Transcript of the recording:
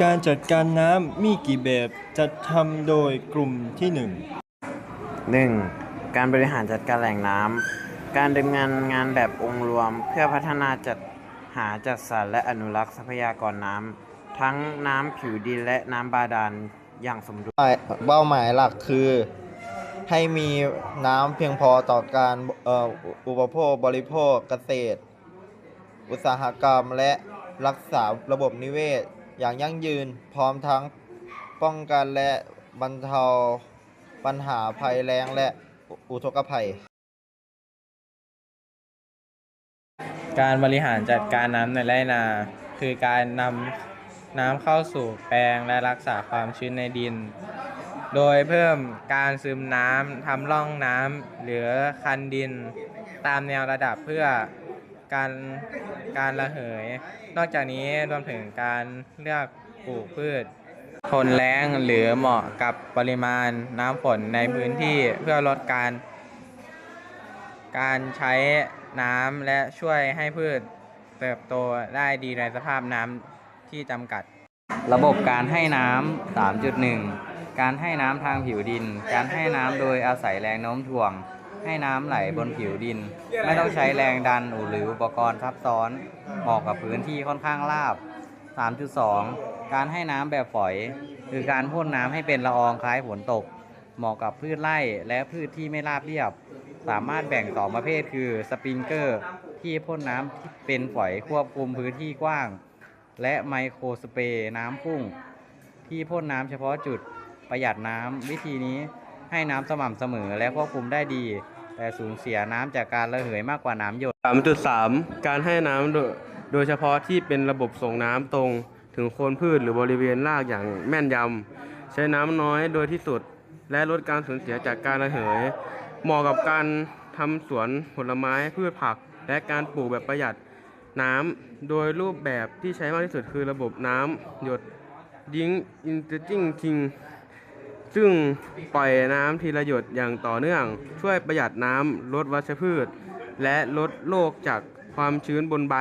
การจัดการน้ำมีกี่แบบจัดทำโดยกลุ่มที่1 1. การบริหารจัดการแหล่งน้ำการดำเนินงานแบบองค์รวม เพื่อพัฒนาจัดหาจัดสรรและอนุรักษ์ทรัพยากรน้ำทั้งน้ำผิวดินและน้ำบาดาลอย่างสมดุลเป้าหมายหลักคือ ให้มีน้ำเพียงพอต่อการเอ่ออุปโภคบริโภคเกษตร อุตสาหกรรมและรักษาระบบนิเวศ อย่างยั่งยืน พร้อมทั้งป้องกันและบรรเทาปัญหาภัยแล้งและอุทกภัย การบริหารจัดการน้ำในไร่นา คือการนำน้ำเข้าสู่แปลงและรักษาความชื้นในดิน โดยเพิ่มการซึมน้ำทำร่องน้ำหรือคันดิน ตามแนวระดับเพื่อ การการระเหย นอกจากนี้รวมถึงการเลือกปลูกพืช ทนแล้งหรือเหมาะกับปริมาณน้ำฝนในพื้นที่เพื่อลดการ การใช้น้ำและช่วยให้พืชเติบโตได้ดีในสภาพน้ำที่จำกัด ระบบการให้น้ำ3.1 การให้น้ำทางผิวดิน การให้น้ำโดยอาศัยแรงโน้มถ่วง ให้น้ำไหลบนผิวดิน ไม่ต้องใช้แรงดันหรืออุปกรณ์ซับซ้อนเหมาะกับพื้นที่ค่อนข้างราบ 3.2 การให้น้ำแบบฝอย คือการพ่นน้ำให้เป็นละอองคล้ายฝนตก เหมาะกับพืชไร่และพืชที่ไม่ราบเรียบ สามารถแบ่งสองประเภทคือสปริงเกอร์ ที่พ่นน้ำเป็นฝอยควบคุมพื้นที่กว้าง และไมโครสเปรย์น้ำพุ่ง ที่พ่นน้ำเฉพาะจุดประหยัดน้ำวิธีนี้ ให้น้ำสม่ำเสมอและควบคุมได้ดี แต่สูญเสียน้ำจากการระเหยมากกว่าน้ำหยด 3.3 การให้น้ำโดยโดยเฉพาะที่เป็นระบบส่งน้ำตรงถึงโคนพืชหรือบริเวณรากอย่างแม่นยำใช้น้ำน้อยโดยที่สุด และลดการสูญเสียจากการระเหย เหมาะกับการทำสวนผลไม้พืชผัก และการปลูกแบบประหยัดน้ำโดยรูปแบบที่ใช้มากที่สุดคือระบบน้ำหยดดิ้งอินเตอร์จิ้งทิง ซึ่งปล่อยน้ำทีละหยดอย่างต่อเนื่อง ช่วยประหยัดน้ำลดวัชพืช และลดโรคจากความชื้นบนใบ